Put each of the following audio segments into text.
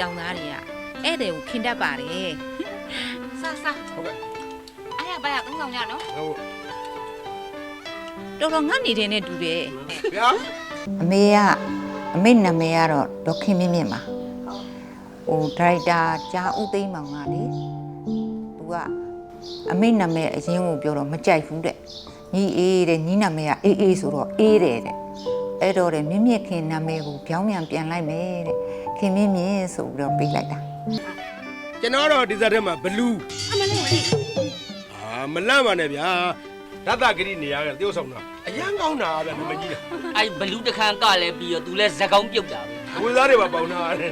တောင်သားတွေကဧည့်သည်ကိုခင်တတ်ပါတယ်စားစားဟုတ်ကဲ့အဲ့ရပါရသုံးဆောင်ကြနော်ဟုတ်တော်တော်ငတ်နေတဲ့နဲ့တူတယ်ဗျာအမေကအမေနာမည်ကတော့ဒေါက်ခင်မြင့်မြင့်ပါဟိုဒါရိုက်တာကြားဦးသိန်းမောင်ကလေသူကအမေနာမည်အရင်ကိုပြောတော့မကြိုက်ဘူးတဲ့ညီအေးတဲ့ညီနာမည်ကအေးအေးဆိုတော့အေးတယ်တဲ့ အဲ့တော့တဲ့မြင့်မြင့်ခင်နာမည်ကိုပြောင်းပြန်ပြန်လိုက်မယ်တဲ့ခင်မြင့်မြင့်ဆိုပြီးတော့ပေးလိုက်တာ ကျွန်တော်တော့ဒီဇက်ထဲမှာဘလူး အမလေးမလေး အာမလန့်ပါနဲ့ဗျာဓာတ်တဂရိနေရကတယောက်ဆောင်တာအရန်ကောင်းတာဗျာနမကြီး အဲ့ဘလူးတစ်ခန်းကလည်းပြီးတော့ तू လည်းဇက်ကောင်းပြုတ်တာပဲ ဝေသားတွေပါပေါင်းတာတဲ့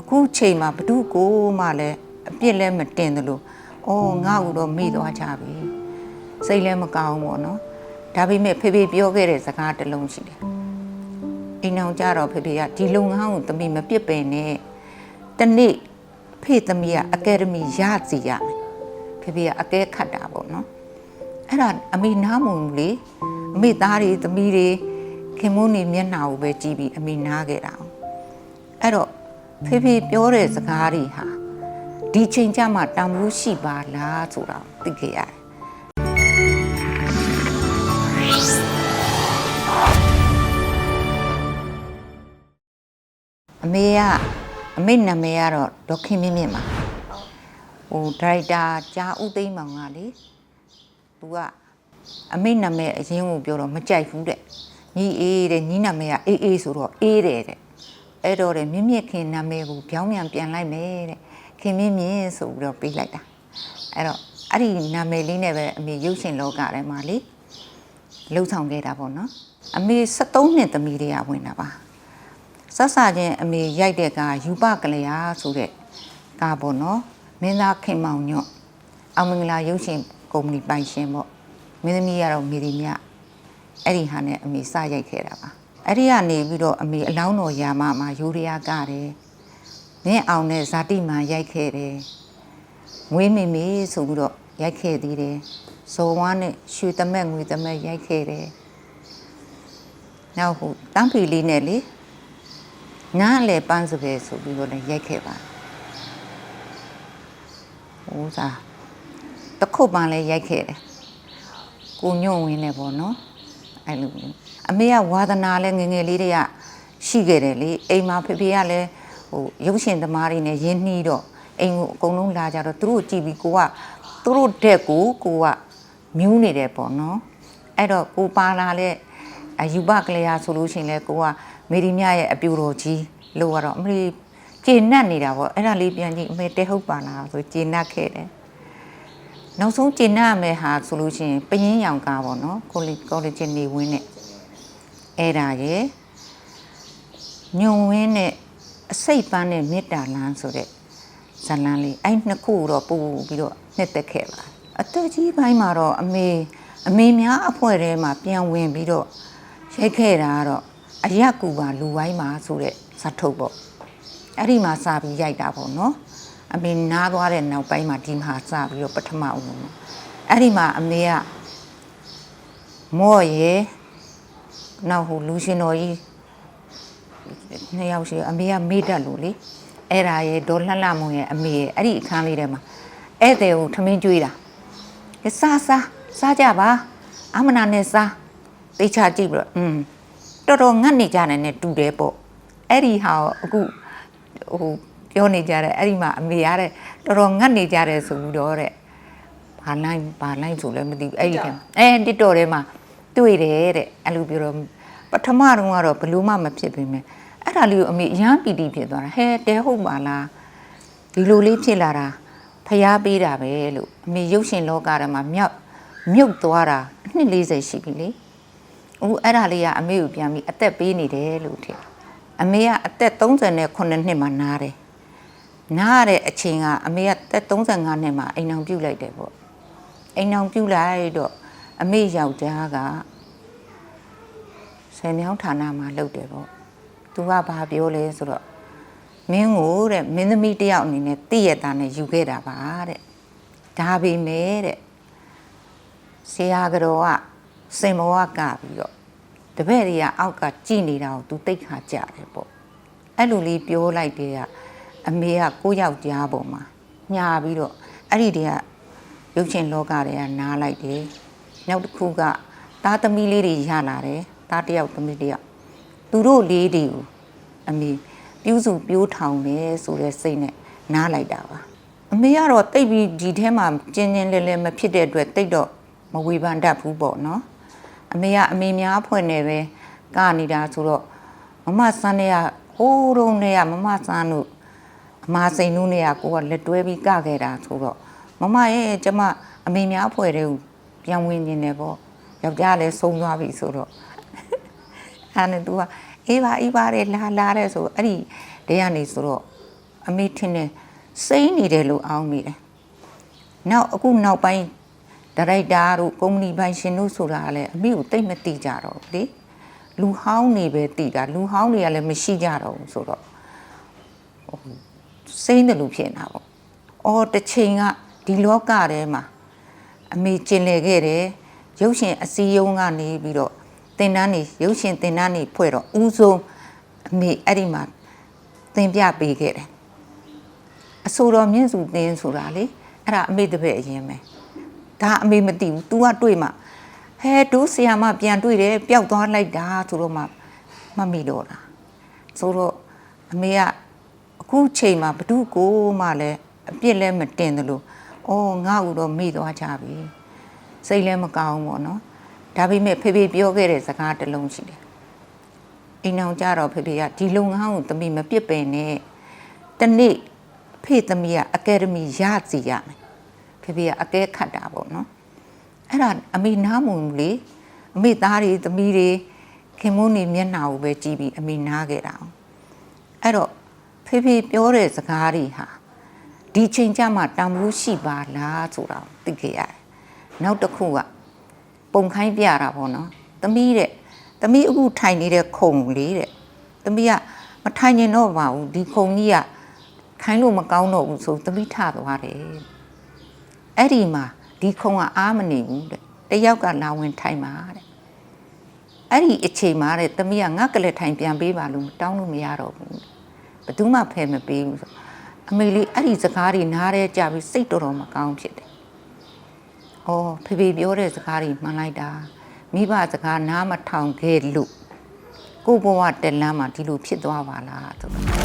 အခုချိန်မှာဘ누구ကိုမှလည်းအပြစ်လည်းမတင်တယ်လို့အော်ငါ့ဦးတော့မိသွားကြပြီစိတ်လည်းမကောင်းဘူးပေါ့နော် ဒါပေမဲ့ဖေဖေပြောခဲ့တဲ့စကားတစ်လုံးရှိတယ်အိမ်အောင်ကြတော့ဖေဖေကဒီလုပ်ငန်းကိုသမီးမပြစ်ပင်နဲ့တနေ့ဖေသမီးကအကယ်ဒမီရစီရမယ်ဖေဖေကအကဲခတ်တာပေါ့နော်အဲ့ဒါအမေနားမုံဘူးလေအမေသားတွေသမီးတွေခင်မုန်းနေမျက်နှာကိုပဲကြည့်ပြီးအမေနားခဲ့တာအောင်အဲ့တော့ဖေဖေပြောတဲ့စကားတွေဟာဒီချိန်ကျမှတန်ဖိုးရှိပါလားဆိုတာသိခဲ့ရတယ် အမေကအမေနာမည်ကတော့ဒေါက်ခင်မြင့်မြင့်ပါဟိုဒါရိုက်တာကြားဦးသိန်းမောင်ကလေသူကအမေနာမည်အရင်ကိုပြောတော့မကြိုက်ဘူးတဲ့ညီအေးတဲ့ညီနာမည်ကအေးအေးဆိုတော့အေးတယ်တဲ့အဲ့တော့တဲ့မြင့်မြင့်ခင်နာမည်ကိုပြောင်းပြန်ပြန်လိုက်မယ်တဲ့ခင်မြင့်မြင့်ဆိုပြီးတော့ပေးလိုက်တာအဲ့တော့အဲ့ဒီနာမည်လေးနဲ့ပဲအမေရုပ်ရှင်လောကထဲမှာလေလှုပ်ဆောင်ခဲ့တာပေါ့နော်အမေ73နှစ်သမီးတွေကဝင်တာပါ ဆက်ဆချင်းအမေရိုက်တဲ့ကယူပကလျာဆိုတဲ့ကားပေါ့နော်မင်းသားခင်မောင်ညွတ်အောင်မင်္ဂလာရုပ်ရှင်ကုမ္ပဏီပိုင်ရှင်ပေါ့မင်းသမီးကတော့မေရီမြအဲ့ဒီဟာနဲ့အမေစရိုက်ခဲ့တာပါအဲ့ဒီကနေပြီးတော့အမေအလောင်းတော်ယာမမှာယူရီးယားကတယ်မင်းအောင်နဲ့ဇာတိမာရိုက်ခဲ့တယ်ငွေမေမေဆိုပြီးတော့ရိုက်ခဲ့သေးတယ်ဇော်ဝါးနဲ့ရွှေသမက်ငွေသမက်ရိုက်ခဲ့တယ်နောက်ဟိုတန်းဖီလေးနဲ့လေ နားလေပန်းစပယ်ဆိုပြီးတော့လည်းရိုက်ခဲ့ပါဟိုစားတခုတ်ပန်းလည်းရိုက်ခဲ့တယ်ကိုညွန့်ဝင်းနဲ့ပေါ့နော်အဲ့လိုမျိုးအမေကဝါသနာလဲငယ်ငယ်လေးတွေကရှိခဲ့တယ်လေအိမ်မှာဖေဖေကလည်းဟိုရုပ်ရှင်သမားတွေနဲ့ရင်းနှီးတော့အိမ်ကိုအကုန်လုံးလာကြတော့သူတို့ကြည့်ပြီးကိုကသူတို့တဲ့ကိုကိုကမြူးနေတယ်ပေါ့နော်အဲ့တော့ကိုပါလာတဲ့အယူပကလေးယာဆိုလို့ရှိရင်လဲကိုက မေရီမြရဲ့အပြူတော်ကြီးလို့ကတော့အမေကျေနပ်နေတာပေါ့အဲ့ဒါလေးပြန်ကြည့်အမေတဲဟုတ်ပါလားဆိုကျေနပ်ခဲ့တယ်နောက်ဆုံးကျင်နာမယ်ဟာဆိုလို့ရှိရင်ပရင်ရောင်ကားပေါ့နော်ကိုလီကောလီဂျင်နေဝင်းနဲ့အဲ့ဒါရဲ့ညုံဝင်းနဲ့အစိတ်ပန်းနဲ့မေတ္တာလန်းဆိုတဲ့ဇာလန်းလေးအဲ့နှစ်ခုတော့ပို့ပြီးတော့နှစ်သက်ခဲ့ပါအသက်ကြီးပိုင်းမှာတော့အမေအမေများအဖွဲ့ထဲမှာပြန်ဝင်ပြီးတော့ရိုက်ခဲ့တာကတော့ အရက်ကူပါလူဝိုင်းမှာဆိုတဲ့ဇာတ်ထုတ်ပေါ့အဲ့ဒီမှာစပြီးရိုက်တာပေါ့နော်အမေနားသွားတဲ့နောက်ပိုင်းမှာဒီမှာစပြီးတော့ပထမဦးဆုံးအဲ့ဒီမှာအမေကမော့ရေနောက်ဟိုလူရှင်တော်ကြီးနှစ်ယောက်ရှိအမေကမေ့တတ်လို့လေအဲ့ဒါရေဒေါ်လှလှမုံရဲ့အမေရဲ့အဲ့ဒီအခန်းလေးထဲမှာဧည့်သည်ကိုထမင်းကျွေးတာကဲစားစားစားကြပါအမနာနဲ့စားသိချကြည့်ပြီးတော့อืม တော်တော်ငတ်နေကြတယ်နဲ့တူတယ်ပေါ့အဲ့ဒီဟာကိုအခုဟိုပြောနေကြတယ်အဲ့ဒီမှာအမေရတဲ့တော်တော်ငတ်နေကြတယ်ဆိုပြီးတော့တဲ့ဘာလိုက်ဘာလိုက်ဆိုလည်းမသိဘူးအဲ့ဒီကအဲတစ်တော်ထဲမှာတွေ့တယ်တဲ့အဲ့လိုပြောတော့ပထမတော့ကတော့ဘယ်လို့မှမဖြစ်ပေမဲ့အဲ့ဒါလေးကိုအမေအရန်ပီတိဖြစ်သွားတာဟဲတဲဟုတ်ပါလားဒီလိုလေးဖြစ်လာတာဖျားပေးတာပဲလို့အမေရုပ်ရှင်လောကထဲမှာမြောက်မြုပ်သွားတာအနှစ်40ရှိပြီလေ အခုအဲ့ဒါလေးကအမေကိုပြန်ပြီးအသက်ပေးနေတယ်လို့ထင်အမေကအသက်39နှစ်မှာနားတယ်။နားရတဲ့အချိန်ကအမေကအသက်35နှစ်မှာအိမ်အောင်ပြုတ်လိုက်တယ်ပေါ့။အိမ်အောင်ပြုတ်လိုက်တော့အမေယောက်ျားကဆယ်မြောင်းဌာနမှာလုပ်တယ်ပေါ့။ तू ကဘာပြောလဲဆိုတော့မင်းကိုတဲ့မင်းသမီးတစ်ယောက်အနေနဲ့တည့်ရတာနဲ့ယူခဲ့တာပါတဲ့။ဒါပေမဲ့တဲ့ဆရာကတော်က စင်မောကကပြီးတော့တပည့်တွေကအောက်ကကြည်နေတာကို तू တိတ်ခါကြတယ်ပေါ့အဲ့လိုလေးပြောလိုက်တဲ့ကအမေကကိုယ့်ယောက်ျားပေါ်မှာညာပြီးတော့အဲ့ဒီတည်းကရုပ်ရှင်လောကတွေကနားလိုက်တယ်နောက်တစ်ခုကသားသမီးလေးတွေရလာတယ်သားတစ်ယောက်သမီးတစ်ယောက်သူတို့လေးတွေကိုအမေပြူးစုပြိုးထောင်တယ်ဆိုတဲ့စိတ်နဲ့နားလိုက်တာပါအမေကတော့တိတ်ပြီးဒီထဲမှာကျင်းချင်းလဲလဲမဖြစ်တဲ့အတွက်တိတ်တော့မဝေဖန်တတ်ဘူးပေါ့နော် အမေကအမေများဖွင့်နေပဲကနေတာဆိုတော့မမဆန်းနေရဟိုးတုံးနေရမမဆန်းတို့အမစိန်တို့နေရကိုကလက်တွဲပြီးကခဲ့တာဆိုတော့မမရဲ့ကျမအမေများဖွဲ့တဲ့ကိုပြန်ဝင်နေတယ်ပေါ့ယောက်ျားလည်းဆုံးသွားပြီဆိုတော့အဲ့နဲ့ तू ကအေးပါအေးပါတဲ့လာလာတဲ့ဆိုအဲ့ဒီတည်းကနေဆိုတော့အမေထင်တယ်စိမ့်နေတယ်လို့အောင်းမိတယ်နောက်အခုနောက်ပိုင်း ဒါရိုက်တာတို့ကုမ္ပဏီပိုင်ရှင်တို့ဆိုတာကလည်းအမိကိုတိတ်မတိကြတော့ဘူးလေလူဟောင်းနေပဲတိတာလူဟောင်းတွေကလည်းမရှိကြတော့ဘူးဆိုတော့ဟိုစိမ့်တယ်လို့ဖြစ်နေတာပေါ့အော်တစ်ချိန်ကဒီလောကထဲမှာအမေကျင်လည်ခဲ့တယ်ရုပ်ရှင်အစည်းအရုံးကနေပြီးတော့တင်တန်းနေရုပ်ရှင်တင်တန်းနေဖွဲ့တော့ဦးဆုံးအမေအဲ့ဒီမှာသင်ပြပေးခဲ့တယ်အဆိုတော်မြင့်စုသင်းဆိုတာလေအဲ့ဒါအမေတပည့်အရင်ပဲ ဒါအမေမသိဘူး तू ကတွေ့မှဟဲဒိုးဆီယာမပြန်တွေ့တယ်ပျောက်သွားလိုက်တာဆိုတော့မှမမိတော့တာဆိုတော့အမေကအခုချိန်မှာဘ누구ကိုမှလည်းအပြစ်လည်းမတင်တယ်လို့အော်ငါ့ဦးတော့မိသွားကြပြီစိတ်လည်းမကောင်းဘူးပေါ့နော်ဒါပေမဲ့ဖေဖေပြောခဲ့တဲ့စကားတစ်လုံးရှိတယ်အိမ်အောင်ကြတော့ဖေဖေကဒီလုပ်ငန်းကိုသမီးမပြစ်ပင်နဲ့တနေ့ ဖေသမီးကအကယ်ဒမီရစီရမယ် ဖေဖေကအကဲခတ်တာပေါ့နော်အဲ့ဒါအမေနားမုံဘူးလေအမေသားတွေသမီးတွေခင်မုန်းနေမျက်နှာကိုပဲကြည့်ပြီးအမေနားခဲ့တာအောင်အဲ့တော့ဖေဖေပြောတဲ့စကားတွေဟာဒီချိန်ကျမှတန်ဖိုးရှိပါလားဆိုတာကိုသိခဲ့ရတယ်နောက်တစ်ခုကပုံခိုင်းပြတာပေါ့နော်သမီးတဲ့သမီးအခုထိုင်နေတဲ့ခုံလေးတဲ့သမီးကမထိုင်ကျင်တော့ပါဘူးဒီခုံကြီးကခိုင်းလို့မကောင်းတော့ဘူးဆိုသမီးထသွားတယ် အဲ့ဒီမှာဒီခုံကအားမနေဘူးတဲ့တယောက်ကလာဝင်ထိုင်ပါတဲ့အဲ့ဒီအချိန်မှာတဲ့သမီးကငါကလေးထိုင်ပြန်ပေးပါလို့တောင်းလို့မရတော့ဘူးတဲ့ဘယ်သူမှဖယ်မပေးဘူးဆိုအမေလေးအဲ့ဒီစကားတွေနားရဲကြပြီးစိတ်တော်တော်မကောင်းဖြစ်တယ်။အော်ဖေဖေပြောတဲ့စကားတွေမှန်လိုက်တာမိဘစကားနားမထောင်ခဲ့လို့ကိုယ့်ဘဝတက်လမ်းမှာဒီလိုဖြစ်သွားပါလားဆိုတော့